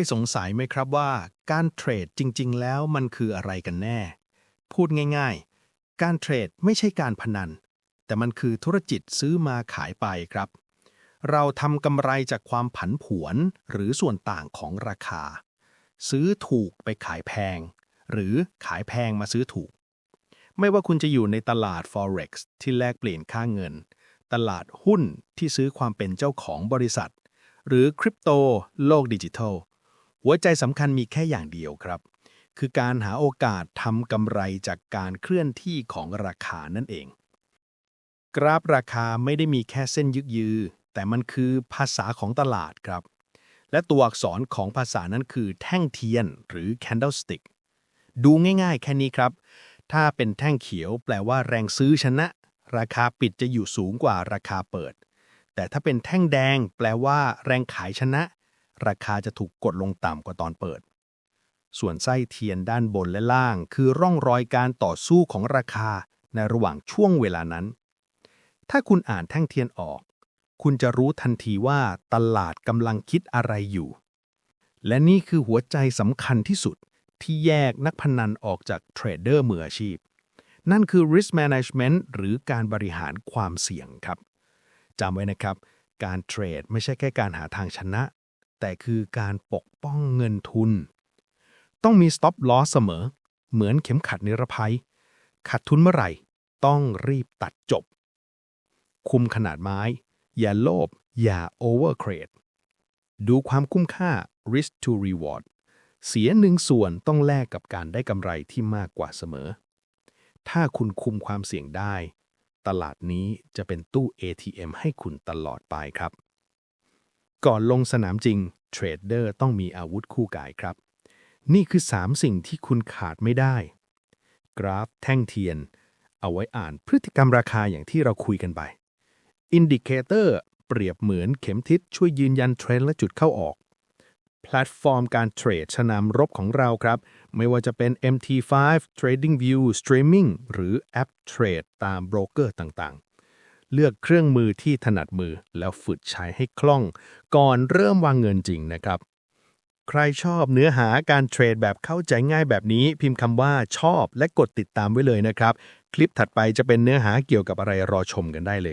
ยสงสัยไหมครับว่า การเทรดจริง ๆ แล้วมันคืออะไรกันแน่ พูดง่ายๆ การเทรดไม่ใช่การพนัน แต่มันคือธุรกิจซื้อมาขายไปครับ เราทำกำไรจากความผันผวนหรือส่วนต่างของราคา ซื้อถูกไปขายแพง หรือขายแพงมาซื้อถูก ไม่ว่าคุณจะอยู่ในตลาด Forex ที่แลกเปลี่ยนค่าเงิน ตลาดหุ้นที่ซื้อความเป็นเจ้าของบริษัทหรือคริปโตโลกดิจิทัล หัวใจสำคัญมีแค่อย่างเดียวครับ คือการหาโอกาสทำกำไรจากการเคลื่อนที่ของราคานั่นเอง กราฟราคาไม่ได้มีแค่เส้นยึกยือ แต่มันคือภาษาของตลาดครับ และตัวอักษรของภาษานั้นคือแท่งเทียนหรือ candlestick ดูง่ายๆ แค่นี้ครับ ถ้าเป็นแท่งเขียวแปลว่าแรงซื้อชนะ ราคาปิดจะอยู่สูงกว่าราคาเปิด แต่ถ้าเป็นแท่งแดง แปลว่า แรงขายชนะ ราคาจะถูกกดลงต่ำกว่าตอนเปิด ส่วนไส้เทียนด้านบนและล่าง คือร่องรอยการต่อสู้ของราคาในระหว่างช่วงเวลานั้น ถ้าคุณอ่านแท่งเทียนออก คุณจะรู้ทันทีว่าตลาดกำลังคิดอะไรอยู่ และนี่คือหัวใจสำคัญที่สุดที่แยกนักพนันออกจากเทรดเดอร์มืออาชีพ นั่นคือ risk management หรือการบริหารความเสี่ยงครับจำไว้นะครับ การเทรดไม่ใช่แค่การหาทางชนะ แต่คือการปกป้องเงินทุน ต้องมี stop loss เสมอ เหมือนเข็มขัดนิรภัย ขาดทุนเมื่อไหร่ ต้องรีบตัดจบ คุมขนาดไม้ อย่าโลภอย่า over trade ดูความคุ้มค่า risk to reward เสียหนึ่งส่วนต้องแลกกับการได้กำไรที่มากกว่าเสมอ ถ้าคุณคุมความเสี่ยงได้ ตลาดนี้จะเป็นตู้ ATM ให้คุณตลอดไปครับ ก่อนลงสนามจริง เทรดเดอร์ต้องมีอาวุธคู่กายครับ นี่คือ 3 สิ่งที่คุณขาดไม่ได้ กราฟแท่งเทียน เอาไว้อ่านพฤติกรรมราคาอย่างที่เราคุยกันไป อินดิเคเตอร์เปรียบเหมือนเข็มทิศช่วยยืนยันเทรนด์และจุดเข้าออกแพลตฟอร์มการเทรดชนามรบของเราครับ ไม่ว่าจะเป็น MT5 TradingView Streaming หรือแอปเทรดตามโบรกเกอร์ต่างๆ เลือกเครื่องมือที่ถนัดมือแล้วฝึกใช้ให้คล่อง ก่อนเริ่มวางเงินจริงนะครับ ใครชอบเนื้อหาการเทรดแบบเข้าใจง่ายแบบนี้ พิมพ์คำว่าชอบและกดติดตามไว้เลยนะครับ คลิปถัดไปจะเป็นเนื้อหาเกี่ยวกับอะไรรอชมกันได้เลย